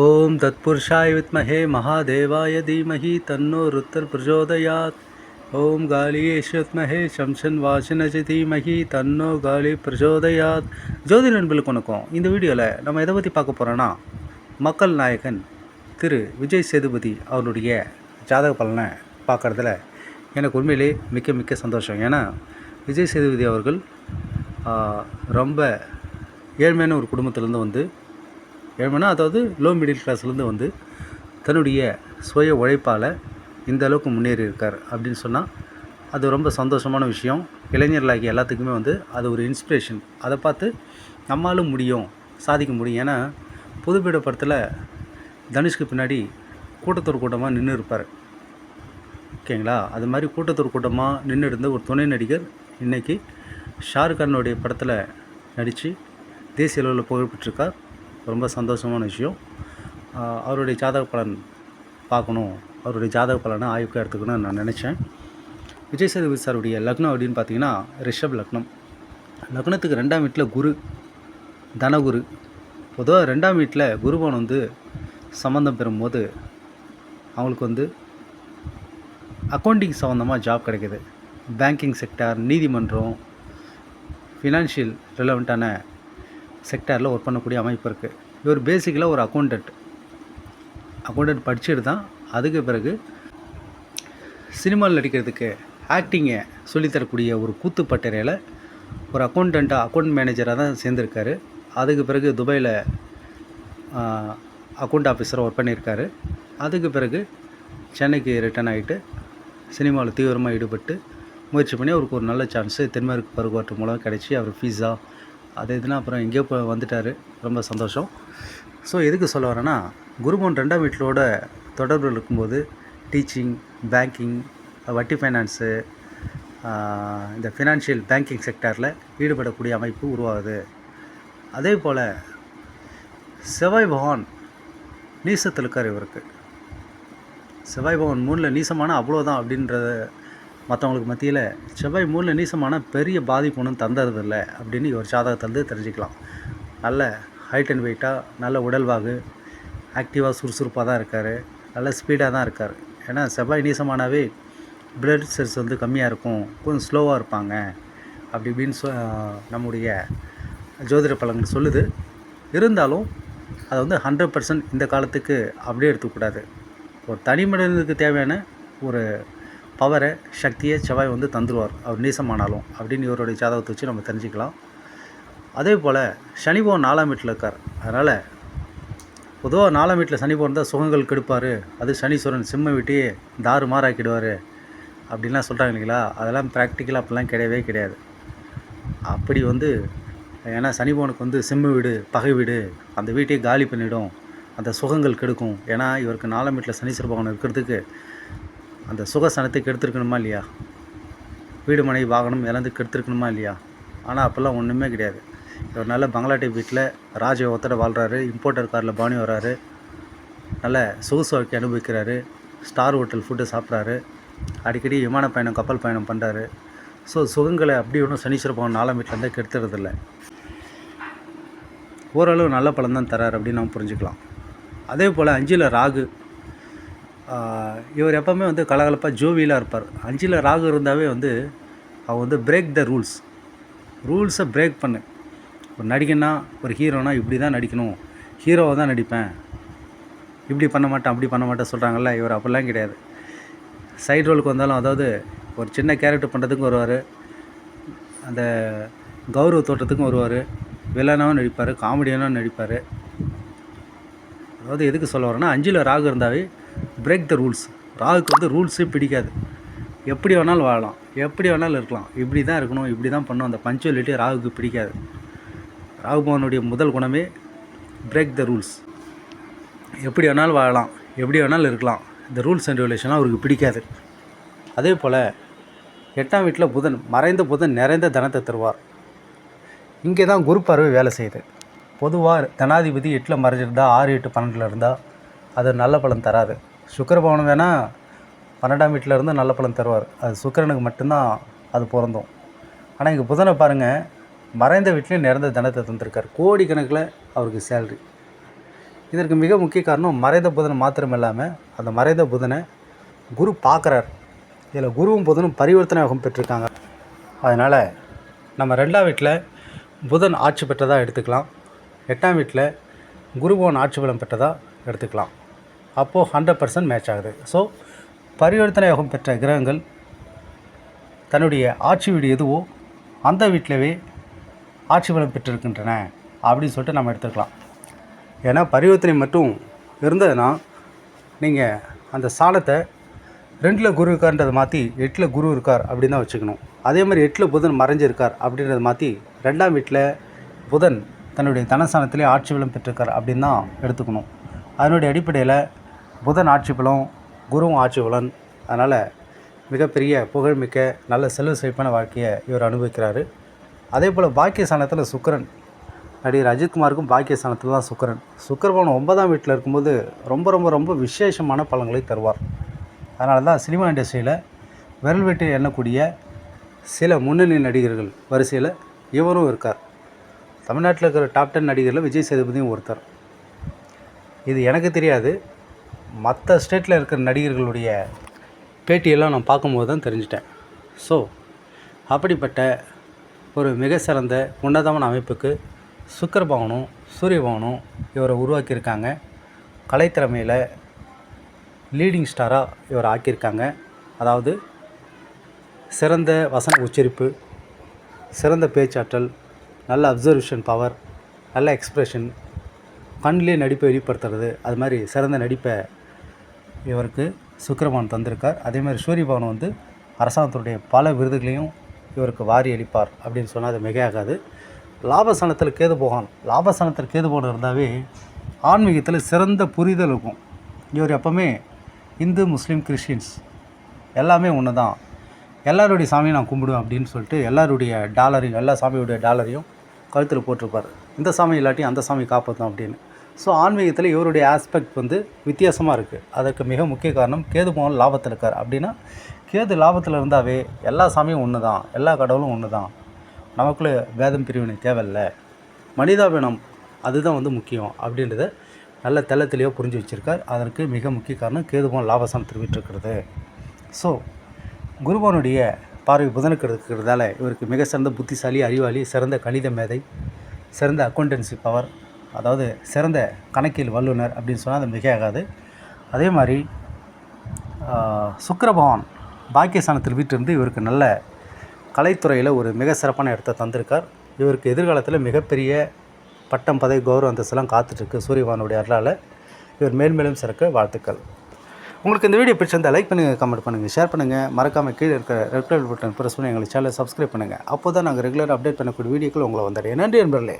ஓம் தத்புருஷாய வித்மஹே மகாதேவாய தீமஹி தன்னோ ருத்தர் பிரஜோதயாத் ஓம் காலியேஸ்வத்மஹே சம்சன் வாசனஜி தீமஹி தன்னோ காலி பிரஜோதயாத் ஜோதி நண்பர்களுக்கு வணக்கம் இந்த வீடியோவில் நம்ம எதை பற்றி பார்க்க போகிறோன்னா மக்கள் நாயகன் திரு விஜய் சேதுபதி அவருடைய ஜாதக பலனை பார்க்குறதுல எனக்கு உண்மையிலே மிக்க மிக்க சந்தோஷம். ஏன்னா விஜய் சேதுபதி அவர்கள் ரொம்ப ஏழ்மையான ஒரு குடும்பத்திலேருந்து வந்து ஏன்னா அதாவது லோ மிடில் கிளாஸ்லேருந்து வந்து தன்னுடைய சுய உழைப்பால் இந்த அளவுக்கு முன்னேறி இருக்கார் அப்படின்னு சொன்னால் அது ரொம்ப சந்தோஷமான விஷயம். இளைஞர்களாகிய எல்லாத்துக்குமே வந்து அது ஒரு இன்ஸ்பிரேஷன் அதை பார்த்து நம்மளாலும் முடியும் சாதிக்க முடியும். ஏன்னா புதுப்பீட படத்தில் தனுஷ்க்கு பின்னாடி கூட்டத்தொரு கூட்டமாக நின்று இருப்பார். ஓகேங்களா அது மாதிரி கூட்டத்தொரு கூட்டமாக நின்று இருந்த ஒரு துணை நடிகர் இன்றைக்கி ஷாருக்கானுடைய படத்தில் நடித்து தேசிய அளவில் புகழ்பெற்றிருக்கார். ரொம்ப சந்தோஷமான விஷயம். அவருடைய ஜாதக பலன் பார்க்கணும். அவருடைய ஜாதக பலனை ஆய்வுக்கு எடுத்துக்கணும்னு நான் நினச்சேன். விஜய் சேதுபதி சாருடைய லக்னம் அப்படின்னு பார்த்தீங்கன்னா ரிஷப் லக்னம். லக்னத்துக்கு ரெண்டாம் வீட்டில் குரு தனகுரு. பொதுவாக ரெண்டாம் வீட்டில் குருவான் வந்து சம்மந்தம் பெறும்போது அவங்களுக்கு வந்து அக்கௌண்டிங் சம்மந்தமாக ஜாப் கிடைக்கிது. பேங்கிங் செக்டார் நீதிமன்றம் ஃபினான்ஷியல் ரிலவெண்ட்டான செக்டாரில் ஒர்க் பண்ணக்கூடிய அமைப்பு இருக்குது இவர் பேசிக்கலாக ஒரு அக்கௌண்டண்ட் அக்கௌண்டண்ட் படிச்சுட்டு தான் அதுக்கு பிறகு சினிமாவில் நடிக்கிறதுக்கு ஆக்டிங்கை சொல்லித்தரக்கூடிய ஒரு கூத்து பட்டறையில் ஒரு அக்கௌண்டண்ட்டாக அக்கௌண்ட் மேனேஜராக தான் சேர்ந்துருக்காரு. அதுக்கு பிறகு துபாயில் அக்கௌண்ட் ஆஃபீஸராக ஒர்க் பண்ணியிருக்காரு. அதுக்கு பிறகு சென்னைக்கு ரிட்டர்ன் ஆகிட்டு சினிமாவில் தீவிரமாக ஈடுபட்டு முயற்சி பண்ணி அவருக்கு ஒரு நல்ல சான்ஸு தென்மேற்கு பருவாற்று மூலம் கிடச்சி அவர் ஃபீஸா அது இதுனா அப்புறம் எங்கேயோ இப்போ வந்துட்டார். ரொம்ப சந்தோஷம். ஸோ எதுக்கு சொல்ல வரேன்னா குருமோன் ரெண்டாம் வீட்டிலோட தொடர்பு இருக்கும்போது டீச்சிங் பேங்கிங் வட்டி ஃபைனான்ஸு இந்த ஃபினான்ஷியல் பேங்கிங் செக்டாரில் ஈடுபடக்கூடிய அமைப்பு உருவாகுது. அதே போல் செவ்வாய் பகவான் நீசத்தில் இருக்கார் இவருக்கு. செவ்வாய் பகவான் மூணில் நீசமான அவ்வளோதான் அப்படின்றத மற்றவங்களுக்கு மத்தியில் செவ்வாய் மூணில் நீசமான பெரிய பாதிப்பு ஒன்றும் தந்தறதில்லை அப்படின்னு ஒரு சாதகத்தை வந்து தெரிஞ்சுக்கலாம். நல்ல ஹைட் அண்ட் வெயிட்டாக நல்ல உடல்வாகு ஆக்டிவாக சுறுசுறுப்பாக தான் இருக்கார். நல்ல ஸ்பீடாக தான் இருக்கார். ஏன்னா செவ்வாய் நீசமானாவே பிளட் செல்ஸ் வந்து கம்மியாக இருக்கும். கொஞ்சம் ஸ்லோவாக இருப்பாங்க. அப்படி இப்படின்னு சொ நம்முடைய ஜோதிட பலன்கள் சொல்லுது. இருந்தாலும் அதை வந்து ஹண்ட்ரட் பர்சன்ட் இந்த காலத்துக்கு அப்படியே எடுத்துக்கூடாது ஒரு தனி மனிதனுக்கு தேவையான ஒரு பவரை சக்தியை செவ்வாய் வந்து தந்துடுவார் அவர் நீசமானாலும் அப்படின்னு இவருடைய ஜாதகத்தை வச்சு நம்ம தெரிஞ்சுக்கலாம். அதே போல் சனி நாலாம் வீட்டில் இருக்கார். அதனால் பொதுவாக நாலாம் வீட்டில் சனி இருந்தால் சுகங்கள் கெடுப்பார். அது சனீஸ்வரன் சிம்ம வீட்டையே தாறு மாறாக்கிடுவார் அப்படின்லாம் சொல்கிறாங்க இல்லைங்களா? அதெல்லாம் ப்ராக்டிக்கலாக அப்படிலாம் கிடையவே கிடையாது. அப்படி வந்து ஏன்னா சனிபவனுக்கு வந்து சிம்ம வீடு பகை வீடு அந்த வீட்டையே காலி பண்ணிடும். அந்த சுகங்கள் கெடுக்கும். ஏன்னா இவருக்கு நாலாம் வீட்டில் சனீஸ்வர பகவான் இருக்கிறதுக்கு அந்த சுகசனத்தை கெடுத்துருக்கணுமா இல்லையா? வீடு மனை வாகனம் இழந்து கெடுத்துருக்கணுமா இல்லையா? ஆனால் அப்போல்லாம் ஒன்றுமே கிடையாது. இவர் நல்ல பங்களாட்டி வீட்டில் ராஜயோகத்தோட வாழ்கிறாரு இம்போர்ட்டர் காரில் பாணி வராரு நல்ல சொகுசு வாழ்க்கை அனுபவிக்கிறாரு ஸ்டார் ஹோட்டல் ஃபுட்டு சாப்பிட்றாரு அடிக்கடி விமான பயணம் கப்பல் பயணம் பண்ணுறாரு ஸோ சுகங்களை அப்படி ஒன்றும் சனீஸ்வர பவன் நாலாம் வீட்டிலேருந்தே கெடுத்துறதில்ல. ஓரளவு நல்ல பலன் தான் தரார் அப்படின்னு நம்ம புரிஞ்சுக்கலாம். அதே போல் அஞ்சில் ராகு இவர் எப்போவுமே வந்து கலகலப்பாக ஜோவியலாக இருப்பார். அஞ்சில் ராகு இருந்தாவே வந்து அவன் வந்து பிரேக் த ரூல்ஸ் ரூல்ஸை பிரேக் பண்ணு. ஒரு நடிகனா ஒரு ஹீரோனா இப்படி தான் நடிக்கணும் ஹீரோவை தான் நடிப்பேன். இப்படி பண்ண மாட்டேன் அப்படி பண்ண மாட்டேன் சொல்கிறாங்கல்ல இவர் அப்படிலாம் கிடையாது. சைட் ரோலுக்கு வந்தாலும் அதாவது ஒரு சின்ன கேரக்டர் பண்ணுறதுக்கும் வருவார். அந்த கௌரவ தோட்டத்துக்கும் வருவார். வில்லனாகவும் நடிப்பார் காமெடியானாகவும் நடிப்பார். அதாவது எதுக்கு சொல்ல வரேன்னா அஞ்சில் ராகு இருந்தாவே பிரேக் த ரூல்ஸ் ராகுக்கு வந்து ரூல்ஸே பிடிக்காது. எப்படி வேணாலும் வாழலாம். எப்படி வேணாலும் இருக்கலாம். இப்படி தான் இருக்கணும் இப்படி தான் பண்ணணும். அந்த பஞ்சுவலிட்டி ராகுக்கு பிடிக்காது. ராகு பகவானுடைய முதல் குணமே பிரேக் த ரூல்ஸ் எப்படி வேணாலும் வாழலாம். எப்படி வேணாலும் இருக்கலாம். இந்த ரூல்ஸ் அண்ட் ரெகுலேஷன்லாம் அவருக்கு பிடிக்காது. அதே போல் எட்டாம் வீட்டில் புதன் மறைந்த புதன் நிறைந்த தனத்தை தருவார். இங்கே தான் குரு பார்வை வேலை செய்யுது. பொதுவாக தனாதிபதி எட்டில் மறைஞ்சிருந்தா ஆறு எட்டு பன்னெண்டில் இருந்தால் அது நல்ல பலன் தராது. சுக்கர பவனம் வேணால் பன்னெண்டாம் வீட்டில் இருந்து நல்ல பலன் தருவார். அது சுக்கிரனுக்கு மட்டும்தான் அது பொருந்தும். ஆனால் இங்கே புதனை பாருங்கள் மறைந்த வீட்லேயும் நிறந்த தனத்தை தந்திருக்கார். கோடிக்கணக்கில் அவருக்கு சேல்ரி இதற்கு மிக முக்கிய காரணம் மறைந்த புதனை மாத்திரம் இல்லாமல் அந்த மறைந்த புதனை குரு பார்க்குறார். இதில் குருவும் புதனும் பரிவர்த்தனை யோகம் பெற்றிருக்காங்க. அதனால் நம்ம ரெண்டாம் வீட்டில் புதன் ஆட்சி பெற்றதாக எடுத்துக்கலாம். எட்டாம் வீட்டில் குருபவன் ஆட்சி பலம் பெற்றதாக எடுத்துக்கலாம். அப்போது ஹண்ட்ரட் பர்சன்ட் மேட்ச் ஆகுது. ஸோ பரிவர்த்தனை யோகம் பெற்ற கிரகங்கள் தன்னுடைய ஆட்சி வீடு எதுவோ அந்த வீட்டிலவே ஆட்சி பலம் பெற்றிருக்கின்றன அப்படின்னு சொல்லிட்டு நம்ம எடுத்துக்கலாம். ஏன்னா பரிவர்த்தனை மட்டும் இருந்ததுன்னா நீங்கள் அந்த சாணத்தை ரெண்டில் குரு இருக்கார்ன்றதை மாற்றி எட்டில் குரு இருக்கார் அப்படின்னு தான் வச்சுக்கணும். அதே மாதிரி எட்டில் புதன் மறைஞ்சிருக்கார் அப்படின்றத மாற்றி ரெண்டாம் வீட்டில் புதன் தன்னுடைய தனஸ்தானத்திலே ஆட்சி பலம் பெற்றிருக்கார் அப்படின்னு தான் எடுத்துக்கணும். அதனுடைய அடிப்படையில் புதன் ஆட்சி பலம் குருவும் ஆட்சி பலன். அதனால் மிகப்பெரிய புகழ்மிக்க நல்ல செல்வ செழிப்பான வாழ்க்கையை இவர் அனுபவிக்கிறாரு. அதே போல் பாக்கியஸ்தானத்தில் சுக்கரன். நடிகர் அஜித்குமாருக்கும் பாக்கியஸ்தானத்தில் தான் சுக்கரன். சுக்கரபவன் ஒன்பதாம் வீட்டில் இருக்கும்போது ரொம்ப ரொம்ப ரொம்ப விசேஷமான பலன்களை தருவார். அதனால தான் சினிமா இண்டஸ்ட்ரியில் விரல் வெட்டி எண்ணக்கூடிய சில முன்னணி நடிகர்கள் வரிசையில் இவரும் இருக்கார். தமிழ்நாட்டில் இருக்கிற டாப் டென் நடிகரில் விஜய் சேதுபதியும் ஒருத்தர். இது எனக்கு தெரியாது. மற்ற ஸ்டேட்டில் இருக்கிற நடிகர்களுடைய பேட்டியெல்லாம் நான் பார்க்கும்போது தான் தெரிஞ்சிட்டேன். ஸோ அப்படிப்பட்ட ஒரு மிக சிறந்த உன்னதமான அமைப்புக்கு சுக்கர பவனும் சூரிய பவனும் இவரை உருவாக்கியிருக்காங்க. கலைத்திறமையில் லீடிங் ஸ்டாராக இவரை ஆக்கியிருக்காங்க. அதாவது சிறந்த வசன உச்சரிப்பு சிறந்த பேச்சாற்றல் நல்ல அப்சர்வேஷன் பவர் நல்ல எக்ஸ்ப்ரெஷன் கண்ணிலே நடிப்பை வெளிப்படுத்துறது அது மாதிரி சிறந்த நடிப்பை இவருக்கு சுக்கிரபான் தந்திருக்கார். அதே மாதிரி சூரியபவன் வந்து அரசாங்கத்துடைய பல விருதுகளையும் இவருக்கு வாரி அளிப்பார் அப்படின்னு சொன்னால் அது மிகையாகாது. லாபஸ்தானத்தில் கேது போகணும் லாபஸ்தானத்தில் கேது போகணும் இருந்தாவே ஆன்மீகத்தில் சிறந்த புரிதல் இருக்கும். இவர் எப்போவுமே இந்து முஸ்லீம் கிறிஸ்டின்ஸ் எல்லாமே ஒன்று தான் எல்லாருடைய சாமியும் நான் கும்பிடுவேன் அப்படின்னு சொல்லிட்டு எல்லாருடைய டாலரையும் எல்லா சாமியுடைய டாலரையும் கழுத்தில் போட்டிருப்பார். இந்த சாமி இல்லாட்டி அந்த சாமி காப்பாற்றும் அப்படின்னு. ஸோ ஆன்மீகத்தில் இவருடைய ஆஸ்பெக்ட் வந்து வித்தியாசமாக இருக்குது அதற்கு மிக முக்கிய காரணம் கேது மோகன் லாபத்தில் இருக்கார். அப்படின்னா கேது லாபத்தில் இருந்தாவே எல்லா சாமியும் ஒன்று தான் எல்லா கடவுளும் ஒன்று தான் நமக்குள்ளே வேதம் பிரிவினை தேவையில்லை. மனிதாபினம் அதுதான் வந்து முக்கியம் அப்படின்றத நல்ல தெள்ள தெளிவாக புரிஞ்சு வச்சுருக்கார். அதற்கு மிக முக்கிய காரணம் கேதுபவன் லாபசானம் திரும்பிட்டுருக்கிறது ஸோ குருபவனுடைய பார்வை புதனுக்கு இருக்கிறதால இவருக்கு மிக சிறந்த புத்திசாலி அறிவாளி சிறந்த கணித மேதை சிறந்த அக்கௌண்டன்சி பவர் அதாவது சிறந்த கணக்கியல் வல்லுனர் அப்படின்னு சொன்னால் அது மிகையாகாது. அதே மாதிரி சுக்கரபவான் பாக்கியஸ்தானத்தில் வீட்டிலிருந்து இவருக்கு நல்ல கலைத்துறையில் ஒரு மிக சிறப்பான இடத்தை தந்திருக்கார். இவருக்கு எதிர்காலத்தில் மிகப்பெரிய பட்டம் பதவி கௌரவ அந்தஸ்தெல்லாம் காத்துட்ருக்கு சூரியபகவானுடைய அருளால். இவர் மேல்மேலும் சிறக்க வாழ்த்துக்கள். உங்களுக்கு இந்த வீடியோ பிடிச்சிருந்தால் லைக் பண்ணுங்கள் கமெண்ட் பண்ணுங்கள் ஷேர் பண்ணுங்கள் மறக்காமல் கீழே இருக்கிற ரெட் பட்டன் ப்ரெஸ் பண்ணி எங்களை சேனலை சப்ஸ்கிரைப் பண்ணுங்கள் அப்போ தான் நாங்கள் ரெகுலராக அப்டேட் பண்ணக்கூடிய வீடியோக்கள் உங்களை வந்தடையும். நன்றி நண்பர்களே.